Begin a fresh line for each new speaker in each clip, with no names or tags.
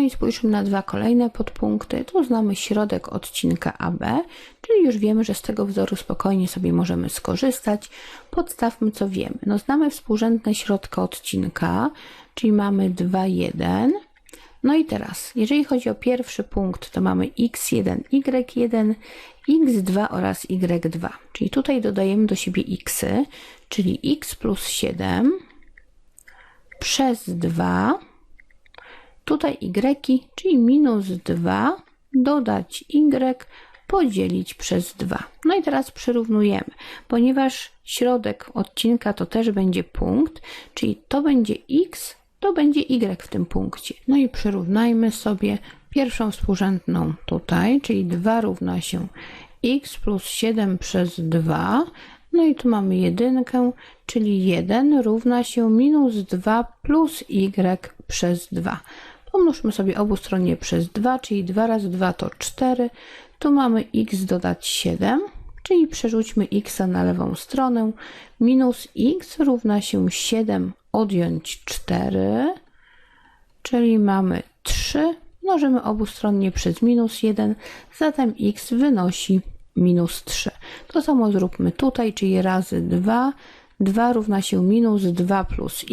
No i spójrzmy na dwa kolejne podpunkty. Tu znamy środek odcinka AB, czyli już wiemy, że z tego wzoru spokojnie sobie możemy skorzystać. Podstawmy, co wiemy. No znamy współrzędne środka odcinka, czyli mamy 2, 1. No i teraz, jeżeli chodzi o pierwszy punkt, to mamy x1, y1, x2 oraz y2. Czyli tutaj dodajemy do siebie xy, czyli x plus 7 przez 2 Tutaj y, czyli minus 2, dodać y, podzielić przez 2. No i teraz przyrównujemy, ponieważ środek odcinka to też będzie punkt, czyli to będzie x, to będzie y w tym punkcie. No i przyrównajmy sobie pierwszą współrzędną tutaj, czyli 2 równa się x plus 7 przez 2. No i tu mamy jedynkę, czyli 1 równa się minus 2 plus y przez 2. Pomnóżmy sobie obustronnie przez 2, czyli 2 razy 2 to 4. Tu mamy x dodać 7, czyli przerzućmy x na lewą stronę. Minus x równa się 7 odjąć 4, czyli mamy 3. Mnożymy obustronnie przez minus 1, zatem x wynosi minus 3. To samo zróbmy tutaj, czyli razy 2. 2 równa się minus 2 plus y,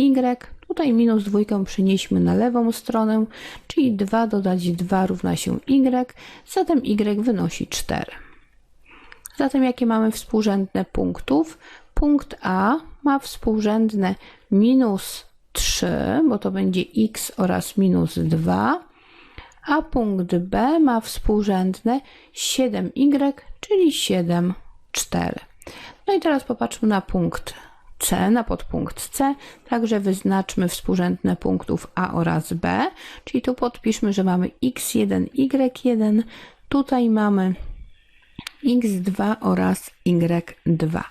Tutaj minus dwójkę przenieśmy na lewą stronę, czyli 2 dodać 2 równa się y, zatem y wynosi 4. Zatem jakie mamy współrzędne punktów? Punkt A ma współrzędne minus 3, bo to będzie x oraz minus 2, a punkt B ma współrzędne 7y, czyli 7, 4. No i teraz popatrzmy na punkt C na podpunkt C, także wyznaczmy współrzędne punktów A oraz B, czyli tu podpiszmy, że mamy x1, y1, tutaj mamy x2 oraz y2.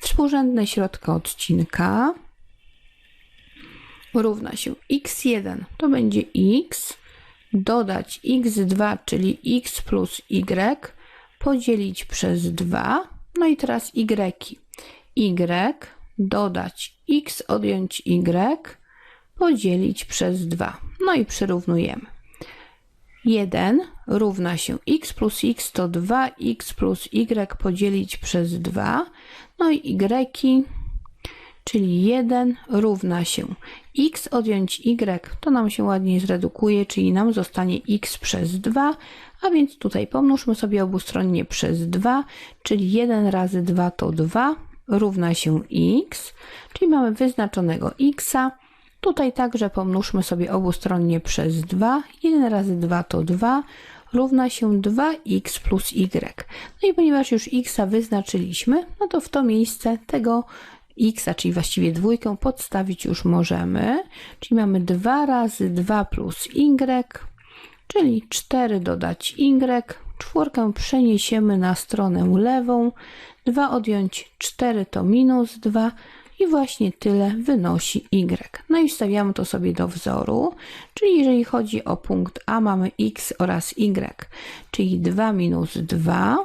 Współrzędne środka odcinka. Równa się x1 to będzie x, dodać x2, czyli x plus y, podzielić przez 2, no i teraz y. y dodać x odjąć y podzielić przez 2. No i przyrównujemy. 1 równa się x plus x to 2x plus y podzielić przez 2. No i y, czyli 1 równa się x odjąć y, to nam się ładnie zredukuje, czyli nam zostanie x przez 2, a więc tutaj pomnóżmy sobie obustronnie przez 2, czyli 1 razy 2 to 2, równa się x, czyli mamy wyznaczonego x. Tutaj także pomnóżmy sobie obustronnie przez 2. 1 razy 2 to 2 równa się 2x plus y. No i ponieważ już x wyznaczyliśmy, no to w to miejsce tego x, czyli właściwie dwójkę, podstawić już możemy. Czyli mamy 2 razy 2 plus y, czyli 4 dodać y, czwórkę przeniesiemy na stronę lewą, 2 odjąć 4 to minus 2 i właśnie tyle wynosi y. No i wstawiamy to sobie do wzoru, czyli jeżeli chodzi o punkt A mamy x oraz y, czyli 2 minus 2.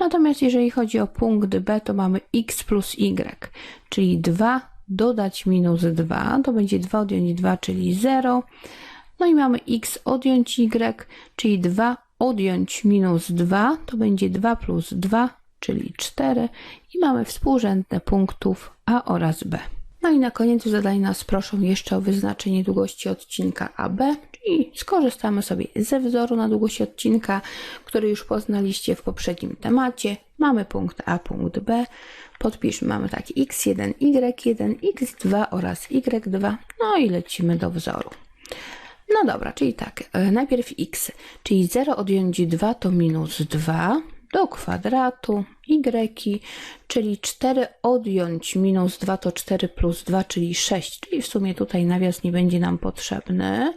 Natomiast jeżeli chodzi o punkt B, to mamy x plus y, czyli 2 dodać minus 2, to będzie 2 odjąć 2, czyli 0. No i mamy x odjąć y, czyli 2 odjąć minus 2, to będzie 2 plus 2, czyli 4 i mamy współrzędne punktów A oraz B. No i na koniec zadania nas proszą jeszcze o wyznaczenie długości odcinka AB, czyli skorzystamy sobie ze wzoru na długość odcinka, który już poznaliście w poprzednim temacie. Mamy punkt A, punkt B. Podpiszmy, mamy taki x1, y1, x2 oraz y2. No i lecimy do wzoru. No dobra, czyli tak, e, najpierw x, czyli 0 odjąć 2 to minus 2, do kwadratu y, czyli 4 odjąć minus 2 to 4 plus 2, czyli 6, czyli w sumie tutaj nawias nie będzie nam potrzebny.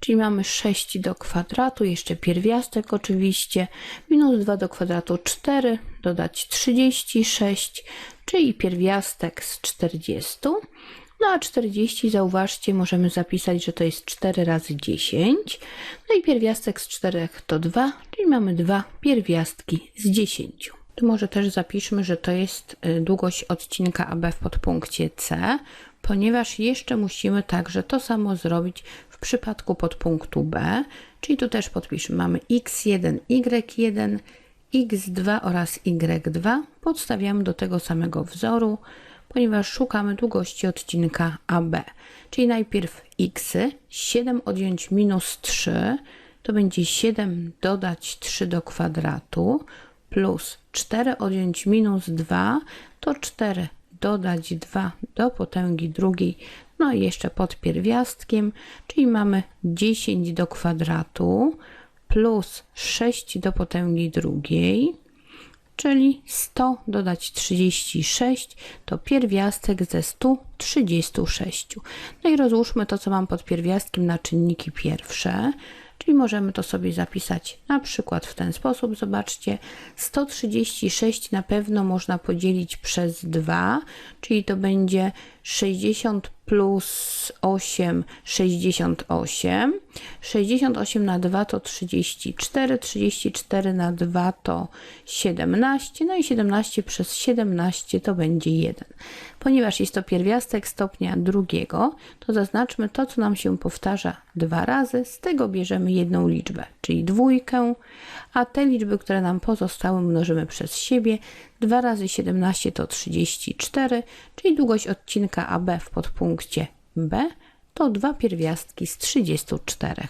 Czyli mamy 6 do kwadratu, jeszcze pierwiastek oczywiście, minus 2 do kwadratu 4, dodać 36, czyli pierwiastek z 40. No a 40 zauważcie, możemy zapisać, że to jest 4 razy 10. No i pierwiastek z 4 to 2, czyli mamy dwa pierwiastki z 10. Tu może też zapiszmy, że to jest y, długość odcinka AB w podpunkcie C, ponieważ jeszcze musimy także to samo zrobić w przypadku podpunktu B, czyli tu też podpiszmy, mamy x1, y1, x2 oraz y2, podstawiamy do tego samego wzoru, ponieważ szukamy długości odcinka AB. Czyli najpierw x, 7 odjąć minus 3, to będzie 7 dodać 3 do kwadratu, plus 4 odjąć minus 2, to 4 dodać 2 do potęgi drugiej, no i jeszcze pod pierwiastkiem, czyli mamy 10 do kwadratu plus 6 do potęgi drugiej, czyli 100 dodać 36 to pierwiastek ze 136. No i rozłóżmy to, co mam pod pierwiastkiem na czynniki pierwsze, czyli możemy to sobie zapisać na przykład w ten sposób. Zobaczcie, 136 na pewno można podzielić przez 2, czyli to będzie 60 plus 8, 68. 68 na 2 to 34, 34 na 2 to 17, no i 17 przez 17 to będzie 1. Ponieważ jest to pierwiastek stopnia drugiego, to zaznaczmy to, co nam się powtarza dwa razy, z tego bierzemy jedną liczbę, czyli dwójkę, a te liczby, które nam pozostały, mnożymy przez siebie. 2 razy 17 to 34, czyli długość odcinka AB w podpunkcie B to dwa pierwiastki z 34.